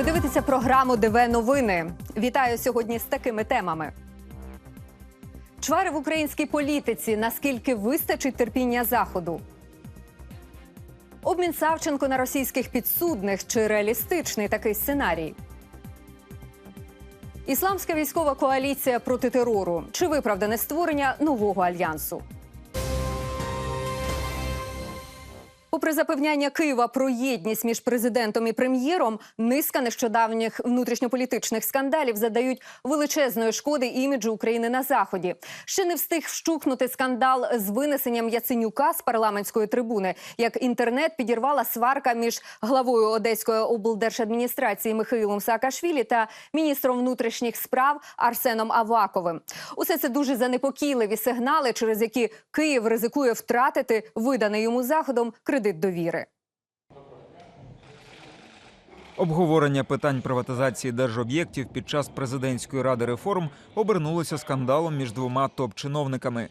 Ви дивитеся програму ДВ Новини. Вітаю сьогодні з такими темами. Чвари в українській політиці. Наскільки вистачить терпіння заходу? Обмін Савченко на російських підсудних чи реалістичний такий сценарій? Ісламська військова коаліція проти терору чи виправдане створення нового альянсу? Попри запевняння Києва про єдність між президентом і прем'єром, низка нещодавніх внутрішньополітичних скандалів задають величезної шкоди іміджу України на заході. Ще не встиг вщухнути скандал з винесенням Яценюка з парламентської трибуни. Як інтернет підірвала сварка між главою Одеської облдержадміністрації Михайлом Саакашвілі та міністром внутрішніх справ Арсеном Аваковим. Усе це дуже занепокійливі сигнали, через які Київ ризикує втратити виданий йому заходом кредит довіри. Обговорення питань приватизації держоб'єктів під час президентської ради реформ обернулося скандалом між двома топ-чиновниками.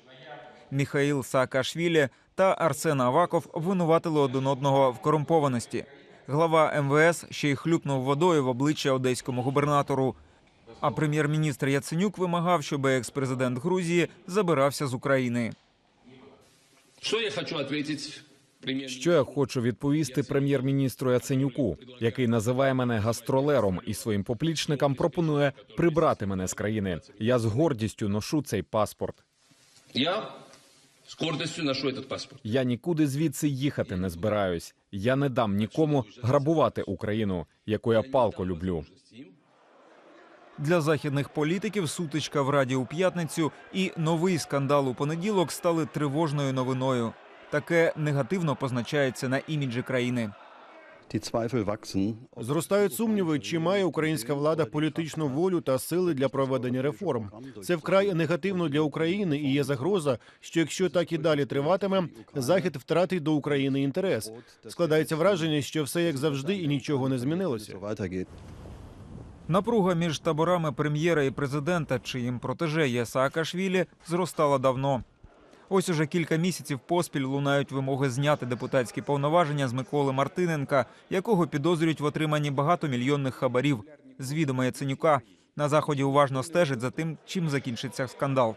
Міхаїл Саакашвілі та Арсен Аваков обвинуватили один одного в корумпованості. Глава МВС ще й хлюпнув водою в обличчя одеському губернатору. А прем'єр-міністр Яценюк вимагав, щоб екс-президент Грузії забирався з України. Что я хочу премьер Що я хочу відповісти прем'єр-міністру Яценюку, який називає мене гастролером і своїм поплічникам пропонує прибрати мене з країни. Я з гордістю ношу цей паспорт. Я с гордостью ношу этот паспорт. Я нікуди звідси їхати не збираюсь. Я не дам нікому грабувати Україну, яку я палко люблю. Для західних політиків сутичка в Раді у п'ятницю і новий скандал у понеділок стали тривожною новиною. Таке негативно позначається на іміджі країни. Зростають сумніви, чи має українська влада політичну волю та сили для проведення реформ. Це вкрай негативно для України і є загроза, що якщо так і далі триватиме, захід втратить до України інтерес. Складається враження, що все як завжди і нічого не змінилося. Напруга між таборами прем'єра і президента, чиїм протеже є Саакашвілі, зростала давно. Ось уже кілька місяців поспіль лунають вимоги зняти депутатські повноваження з Миколи Мартиненка, якого підозрюють в отриманні багатомільйонних хабарів. З відома Яценюка на заході уважно стежить за тим, чим закінчиться скандал.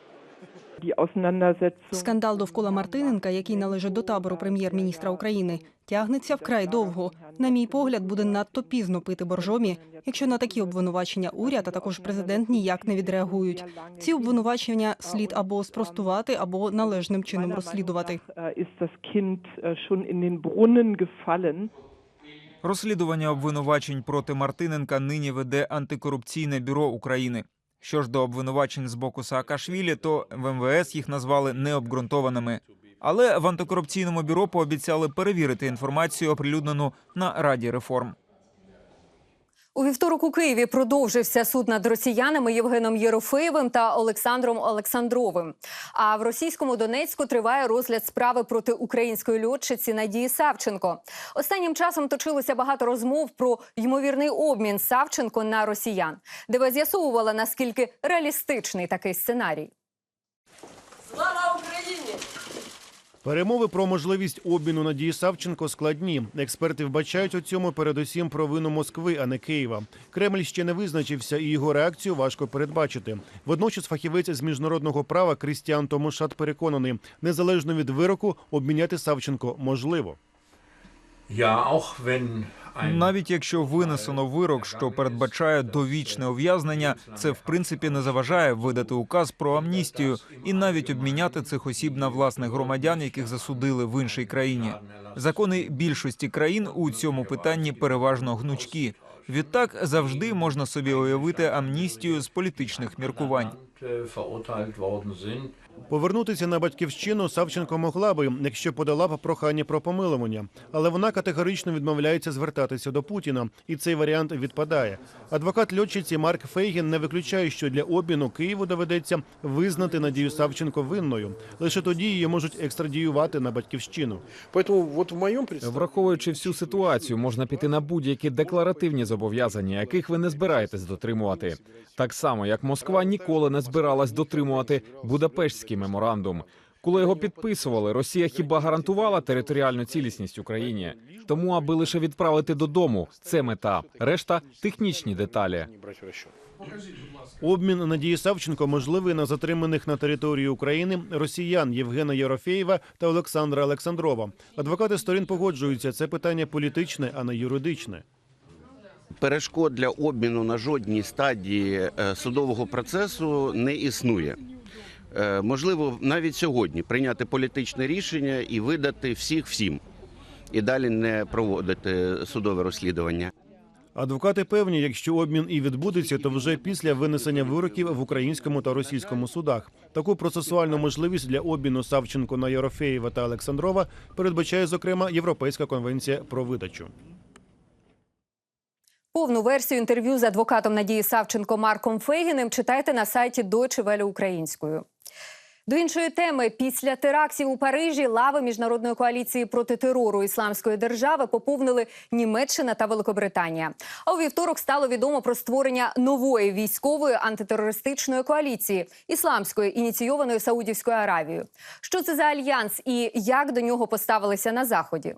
Скандал довкола Мартиненка, який належить до табору прем'єр-міністра України, тягнеться вкрай довго. На мій погляд, буде надто пізно пити боржомі, якщо на такі обвинувачення уряд, а також президент ніяк не відреагують. Ці обвинувачення слід або спростувати, або належним чином розслідувати. Äh, äh. Розслідування обвинувачень проти Мартиненка нині веде антикорупційне бюро України. Що ж до обвинувачень з боку Саакашвілі, то в МВС їх назвали необґрунтованими. Але в антикорупційному бюро пообіцяли перевірити інформацію, оприлюднену на Раді реформ. У вівторок у Києві продовжився суд над росіянами Євгеном Єрофеєвим та Олександром Олександровим. А в російському Донецьку триває розгляд справи проти української льотчиці Надії Савченко. Останнім часом точилося багато розмов про ймовірний обмін Савченко на росіян, де ви з'ясовувала наскільки реалістичний такий сценарій. Перемови про можливість обміну Надії Савченко складні. Експерти вбачають у цьому передусім провину Москви, а не Києва. Кремль ще не визначився, і його реакцію важко передбачити. Водночас фахівець з міжнародного права Крістіан Томошат переконаний, незалежно від вироку, обміняти Савченко можливо. Ja, auch wenn Навіть якщо винесено вирок, що передбачає довічне ув'язнення, це в принципі не заважає видати указ про амністію і навіть обміняти цих осіб на власних громадян, яких засудили в іншій країні. Закони більшості країн у цьому питанні переважно гнучкі. Відтак завжди можна собі уявити амністію з політичних міркувань. Повернутися на батьківщину Савченко могла би, якщо подала б прохання про помилування, але вона категорично відмовляється звертатися до Путіна, і цей варіант відпадає. Адвокат льотчиці Марк Фейгін не виключає, що для обміну Києву доведеться визнати Надію Савченко винною. Лише тоді її можуть екстрадіювати на батьківщину. Враховуючи всю ситуацію, можна піти на будь-які декларативні зобов'язання, яких ви не збираєтесь дотримувати. Так само, як Москва ніколи не збиралась дотримувати Будапештський меморандум. Коли його підписували, Росія хіба гарантувала територіальну цілісність Україні? Тому, аби лише відправити додому, це мета. Решта технічні деталі. Обмін Надії Савченко можливий на затриманих на території України росіян Євгена Єрофєєва та Олександра Олександрова. Адвокати сторін погоджуються, це питання політичне, а не юридичне. перешкод для обміну на жодній стадії е, судового процесу не існує. Е, Можливо, навіть сьогодні прийняти політичне рішення і видати всіх всім, і далі не проводити судове розслідування. Адвокати певні, якщо обмін і відбудеться, то вже після винесення вироків в українському та російському судах. Таку процесуальну можливість для обміну Савченко на Єрофєєва та Олександрова передбачає зокрема Європейська конвенція про видачу. Повну версію інтерв'ю з адвокатом Надії Савченко Марком Фейгіним читайте на сайті Deutsche Welle українською. До іншої теми після терактів у Парижі лави міжнародної коаліції проти терору ісламської держави поповнили Німеччина та Великобританія. А у вівторок стало відомо про створення нової військової антитерористичної коаліції ісламської, ініційованої Саудівською Аравією. Що це за альянс і як до нього поставилися на заході?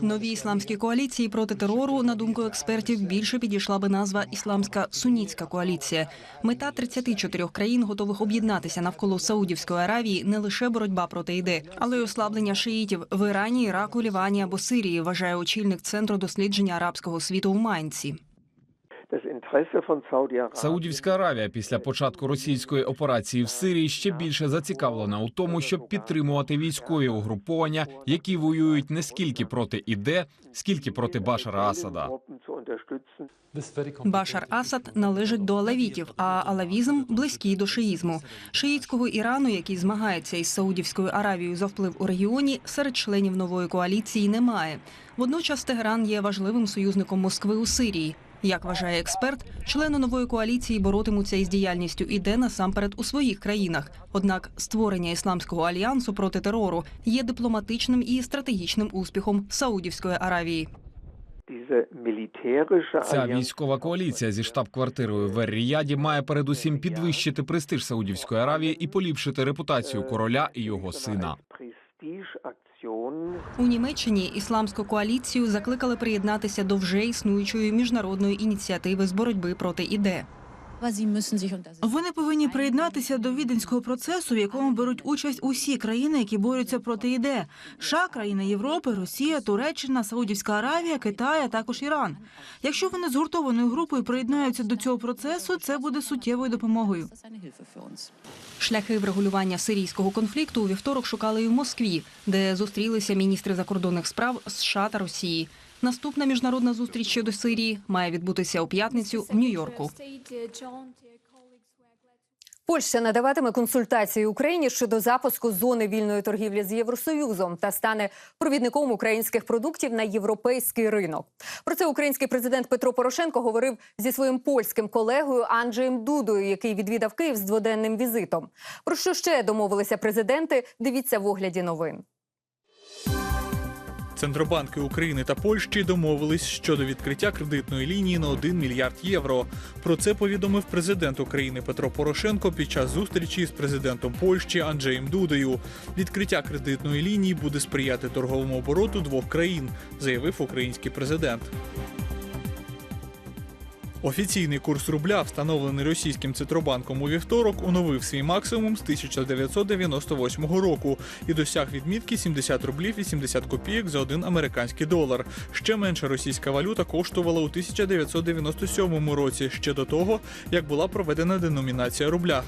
Новій ісламській коаліції проти терору, на думку експертів, більше підійшла би назва Ісламська сунітська коаліція. Мета 34 країн, готових об'єднатися навколо Саудівської Аравії, не лише боротьба проти іде, але й ослаблення шиїтів в Ірані, Іраку, Лівані або Сирії, вважає очільник центру дослідження арабського світу в Майнці. Саудівська Аравія після початку російської операції в Сирії ще більше зацікавлена у тому, щоб підтримувати військові угруповання, які воюють не скільки проти іде, скільки проти Башара Асада. Башар Асад належить до алавітів, а алавізм близький до шиїзму. Шиїтського Ірану, який змагається із Саудівською Аравією за вплив у регіоні, серед членів нової коаліції немає. Водночас Тегеран є важливим союзником Москви у Сирії. Як вважає експерт, члени нової коаліції боротимуться із діяльністю іде насамперед у своїх країнах. Однак створення ісламського альянсу проти терору є дипломатичним і стратегічним успіхом Саудівської Аравії. Ця військова коаліція зі штаб-квартирою в Ер-Ріяді має передусім підвищити престиж Саудівської Аравії і поліпшити репутацію короля і його сина. У Німеччині ісламську коаліцію закликали приєднатися до вже існуючої міжнародної ініціативи з боротьби проти іде. Вони повинні приєднатися до віденського процесу, в якому беруть участь усі країни, які борються проти ідеї. США, країни Європи, Росія, Туреччина, Саудівська Аравія, Китай, а також Іран. Якщо вони згуртованою групою приєднаються до цього процесу, це буде суттєвою допомогою. Шляхи врегулювання сирійського конфлікту у вівторок шукали і в Москві, де зустрілися міністри закордонних справ США та Росії. Наступна міжнародна зустріч щодо Сирії має відбутися у п'ятницю в Нью-Йорку. Польща надаватиме консультації Україні щодо запуску зони вільної торгівлі з Євросоюзом та стане провідником українських продуктів на європейський ринок. Про це український президент Петро Порошенко говорив зі своїм польським колегою Анджеєм Дудою, який відвідав Київ з дводенним візитом. Про що ще домовилися президенти? Дивіться в огляді новин. Центробанки України та Польщі домовились щодо відкриття кредитної лінії на 1 мільярд євро. Про це повідомив президент України Петро Порошенко під час зустрічі з президентом Польщі Анджеєм Дудою. Відкриття кредитної лінії буде сприяти торговому обороту двох країн, заявив український президент. Офіційний курс рубля, встановлений російським центробанком у вівторок, оновив свій максимум з 1998 року і досяг відмітки 70 рублів 80 копійок за один американський долар. Ще менша російська валюта коштувала у 1997 році, ще до того, як була проведена деномінація рубля.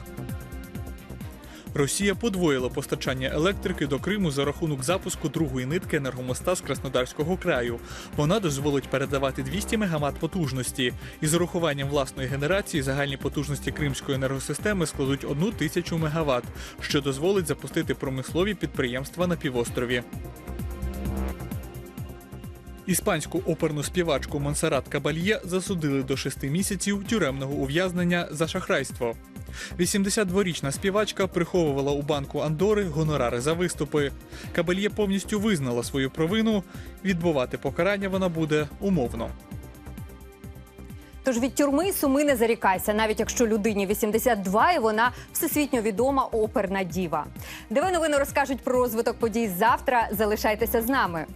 Росія подвоїла постачання електрики до Криму за рахунок запуску другої нитки енергомоста з Краснодарського краю. Вона дозволить передавати 200 МВт потужності. Із урахуванням власної генерації загальні потужності кримської енергосистеми складуть 1 тисячу МВт, що дозволить запустити промислові підприємства на півострові. Іспанську оперну співачку Монсеррат Кабальє засудили до шести місяців тюремного ув'язнення за шахрайство. 82-річна співачка приховувала у банку Андори гонорари за виступи. Кабальє повністю визнала свою провину. Відбувати покарання вона буде умовно. Тож від тюрми суми не зарікайся, навіть якщо людині 82 і вона всесвітньо відома оперна діва. Диви новини розкажуть про розвиток подій завтра. Залишайтеся з нами.